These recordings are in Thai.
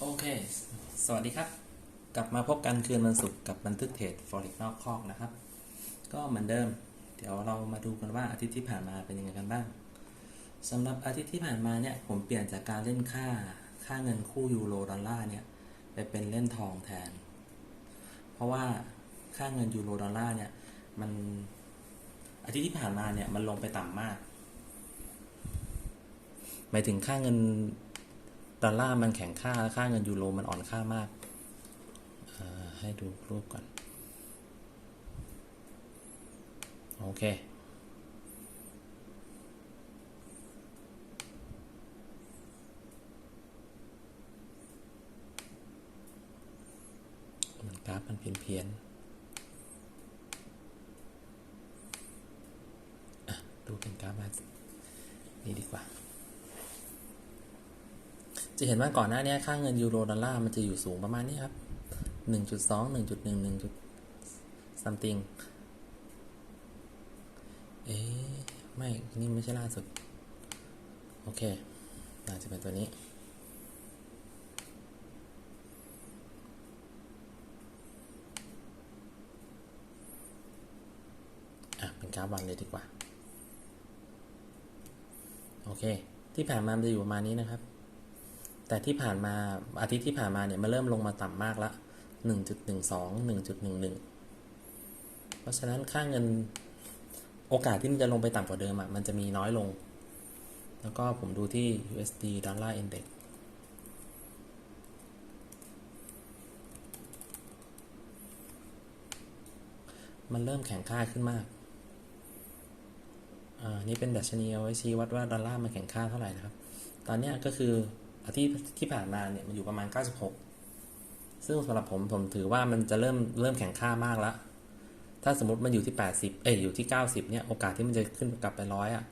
โอเค สวัสดีครับ กลับมาพบกันคืนวันศุกร์กับบันทึกเทรด Forex นอกคอกนะครับ ก็เหมือนเดิม เดี๋ยวเรามาดูกันว่าอาทิตย์ที่ผ่านมาเป็นยังไงกันบ้างสำหรับอาทิตย์ที่ผ่านมาเนี่ย ผมเปลี่ยนจากการเล่นค่า ค่าเงินคู่ยูโรดอลลาร์เนี่ย ไปเป็นเล่นทองแทน เพราะว่าค่าเงินยูโรดอลลาร์เนี่ย มันอาทิตย์ที่ผ่านมาเนี่ย มันลงไปต่ำมาก หมายถึงค่าเงิน ดอลลาร์มันแข็งค่าและค่าเงินยูโรมันอ่อนค่ามากาให้ดูรูปก่อน โอเคมันกราฟมันเพี้ยนเพียนๆดูเป็นกราฟมานี่ดีกว่า จะเห็นว่าก่อนหน้านี้ค่าเงินยูโรดอลลาร์มันจะอยู่สูงประมาณนี้ครับหนึ่งจุดสองหนึ่งจุดหนึ่งหนึ่งจุด something เอ๊ะไม่ นี่ไม่ใช่ล่าสุด โอเคน่าจะเป็นตัวนี้ อะ เป็นกราฟวันเลยดีกว่า โอเค ที่ผ่านมามันจะอยู่ประมาณนี้นะครับ แต่ที่ผ่านมาอาทิตย์ที่ผ่านมาเนี่ยมันเริ่มลงมาต่ำมากละหนึ่งจุดหนึ่งสองหนึ่งจุดหนึ่งหนึ่งเพราะฉะนั้นค่าเงินโอกาสที่มันจะลงไปต่ำกว่าเดิมอะมันจะมีน้อยลง แล้วก็ผมดูที่ USD Dollar Index มันเริ่มแข็งค่าขึ้นมาก อ่า นี่เป็นดัชนีเอาไว้ชี้วัดว่าดอลลาร์มันแข็งค่าเท่าไหร่นะครับ ตอนนี้ก็คือ อาทิตย์ที่ผ่านมาเนี่ยมันอยู่ประมาณ 96 ซึ่งสำหรับผมผมถือว่ามันจะเริ่มเริ่มแข็งค่ามากแล้วถ้าสมมติมันอยู่ที่ 80 เอ้ยอยู่ที่ 90 เนี่ย โอกาสที่มันจะขึ้นกลับไปร้อยอะ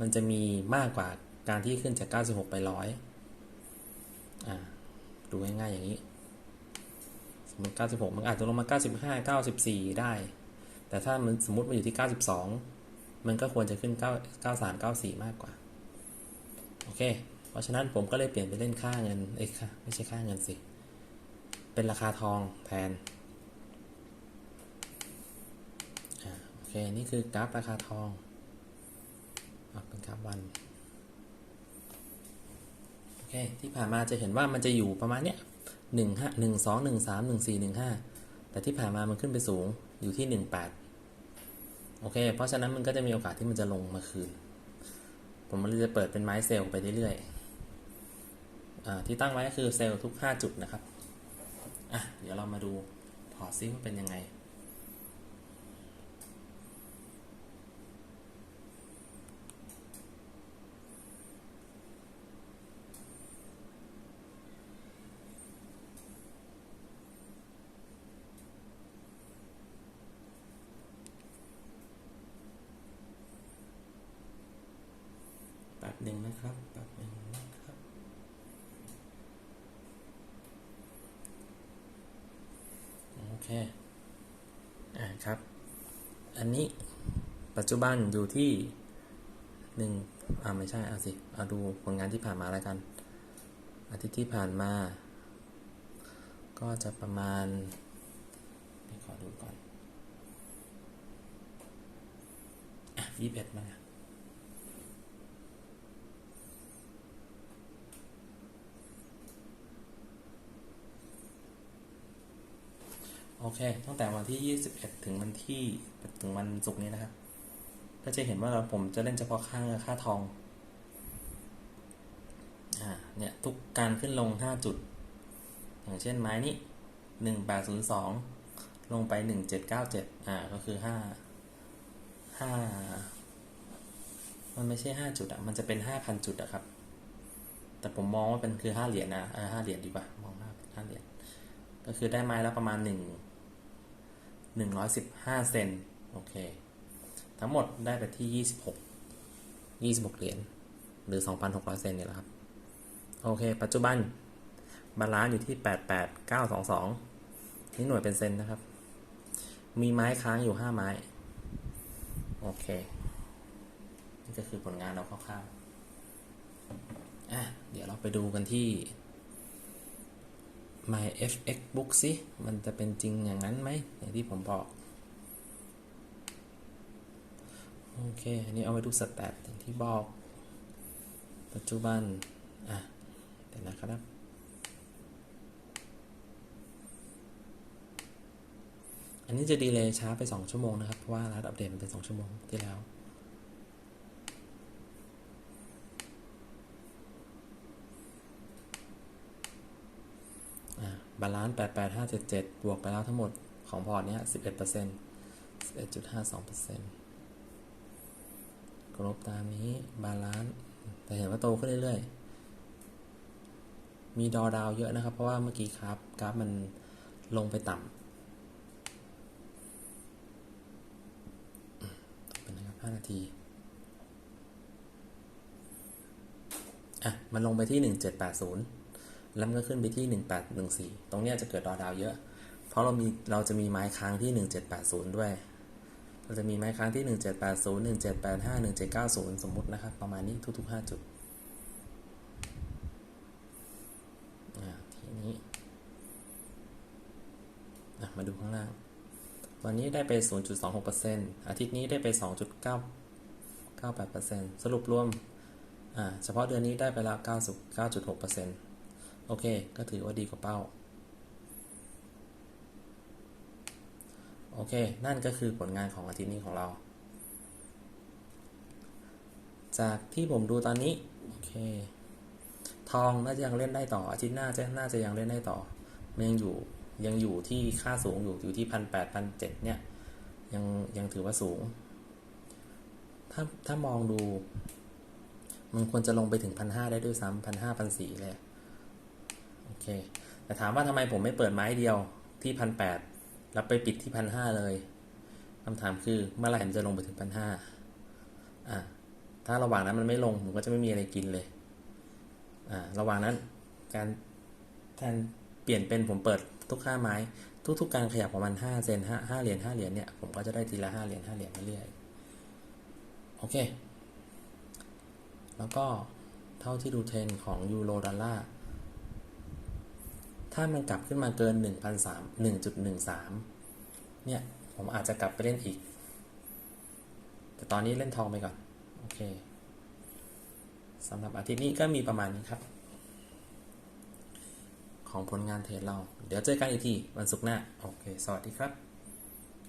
มันจะมีมากกว่าการที่ขึ้นจาก 96 ไปร้อยอ่า ดูง่ายๆอย่างนี้ สมมติ 96 มันอาจจะลงมา 95 94 ได้ แต่ถ้ามันสมมติมันอยู่ที่ 92 มันก็ควรจะขึ้น 9 93 94 มากกว่า โอเค เพราะฉะนั้นผมก็เลยเปลี่ยนไปเล่นค่าเงินเอ้ยค่ะไม่ใช่ค่าเงินสิ เป็นราคาทองแทนอโอเค นี่คือกราฟราคาทองอเป็นกราฟวันโอเค ที่ผ่านมาจะเห็นว่ามันจะอยู่ประมาณเนี้ยหนึ่งห้าหนึ่งสองหนึ่งสามหนึ่งสี่หนึ่งห้าแต่ที่ผ่านมามันขึ้นไปสูงอยู่ที่หนึ่งแปดโอเค เพราะฉะนั้นมันก็จะมีโอกาสที่มันจะลงมาคืน ผมมันจะเปิดเป็นไม้เซลล์ไปเรื่อยๆ ที่ตั้งไว้ก็คือเซลล์ทุก 5 จุดนะครับ อะ เดี๋ยวเรามาดูพอร์ตซิว่าเป็นยังไง แป๊บหนึ่งนะครับ แป๊บหนึ่งนะครับ โอ เคอ่าครับ อันนี้ปัจจุบันอยู่ที่หนึ่งอ่าไม่ใช่เอาสิเอาดูผลงานที่ผ่านมาแล้วกัน อาทิตย์ที่ผ่านมา ก็จะประมาณขอดูก่อนอะยี่สิบเอ็ดมา อเค ตั้งแต่วันที่ 21 ถึงวันที่ถึงวันศุกร์นี้นะครับ ก็จะเห็นว่าเราผมจะเล่นเฉพาะค่างค่าทองอ่าเนี่ยทุกการขึ้นลง 5 จุด อย่างเช่นไม้นี้ 1802 ลงไป 1797 อ่าก็คือ 5 5 มันไม่ใช่ 5 จุดอะมันจะเป็น 5,000 จุดอะครับ แต่ผมมองว่าเป็นคือ 5 เหรียญนะอ่า5เหรียญดีกว่ามองว่าเป็น5เหรียญก็คือได้ไม้แล้วประมาณห นึ่งหนึ่งร้อยสิบห้าเซนโอเค ทั้งหมดได้ไปที่ยี่สิบหกยี่สิบหกเหรียญหรือสองพันหกร้อยเซนเนี่ยแหละครับ โอเค ปัจจุบันบาลานซ์อยู่ที่แปดแปดเก้าสองสองนี่หน่วยเป็นเซนนะครับ มีไม้ค้างอยู่ห้าไม้ โอเค นี่ก็คือผลงานเราคร่าวๆอะเดี๋ยวเราไปดูกันที่ my fx book สิ มันจะเป็นจริงอย่างนั้นไหม อย่างที่ผมบอก โอเค อันนี้เอาไว้ดูสแตทอย่างที่บอก ปัจจุบัน อะ เดี๋ยวนะครับอันนี้จะดีเลยช้าไป 2 ชั่วโมงนะครับ เพราะว่ารัดอัปเดตมันเป็น 2 ชั่วโมงที่แล้ว อ่า บาลานซ์88577 บวกไปแล้วทั้งหมดของพอร์ตเนี้ย11% 11.52%กรบตามนี้บาลานซ์แต่เห็นว่าโตขึ้นเรื่อยๆ มีดอดาวเยอะนะครับ เพราะว่าเมื่อกี้ครับ กราฟมันลงไปต่ำเป็นนะครับ5นาทีอะ มันลงไปที่ 1780 แล้วมันก็ขึ้นไปที่ 1814 ตรงนี้จะเกิดดอดาวเยอะ เพราะเรามีเราจะมีไม้ค้างที่ 1780 ด้วย เราจะมีไม้ค้างที่ 1780 1785 1790 สมมุตินะครับ ประมาณนี้ทุกๆ 5 จุดทีนี้มาดูข้างล่าง วันนี้ได้ไป 0.26%อาทิตย์นี้ได้ไป 2.998%สรุปรวมเฉพาะเดือนนี้ได้ไปแล้ว 99.6% โอเค ก็ถือว่าดีกว่าเป้า โอเค นั่นก็คือผลงานของอาทิตย์นี้ของเรา จากที่ผมดูตอนนี้ โอเค ทองน่าจะยังเล่นได้ต่อ อาทิตย์หน้าจะน่าจะยังเล่นได้ต่อ มันยังอยู่ยังอยู่ที่ค่าสูงอยู่อยู่ที่พันแปดพันเจ็ดเนี่ยยังยังถือว่าสูง ถ้าถ้ามองดู มันควรจะลงไปถึงพันห้าได้ด้วยซ้ำพันห้าพันสี่เลย โอเค แต่ถามว่าทำไมผมไม่เปิดไม้เดียวที่พันแปดแล้วไปปิดที่พันห้าเลยคำถามคือเมื่อไหร่มันจะลงไปถึงพันห้าอะถ้าระหว่างนั้นมันไม่ลงผมก็จะไม่มีอะไรกินเลยอ่าระหว่างนั้นการแทนเปลี่ยนเป็นผมเปิดทุกค่าไม้ ทุกๆ การขยับประมาณห้าเซนห้าห้าเหรียญห้าเหรียญเนี่ยผมก็จะได้ทีละห้าเหรียญห้าเหรียญเรื่อยๆโอเค แล้วก็เท่าที่ดูเทรนของยูโรดอลลาร์ ถ้ามันกลับขึ้นมาเกิน1,003 1.13 เนี่ย ผมอาจจะกลับไปเล่นอีก แต่ตอนนี้เล่นทองไปก่อน โอเคสำหรับอาทิตย์นี้ก็มีประมาณนี้ครับ ของผลงานเทรดเรา เดี๋ยวเจอกันอีกทีวันศุกร์หน้า โอเค สวัสดีครับ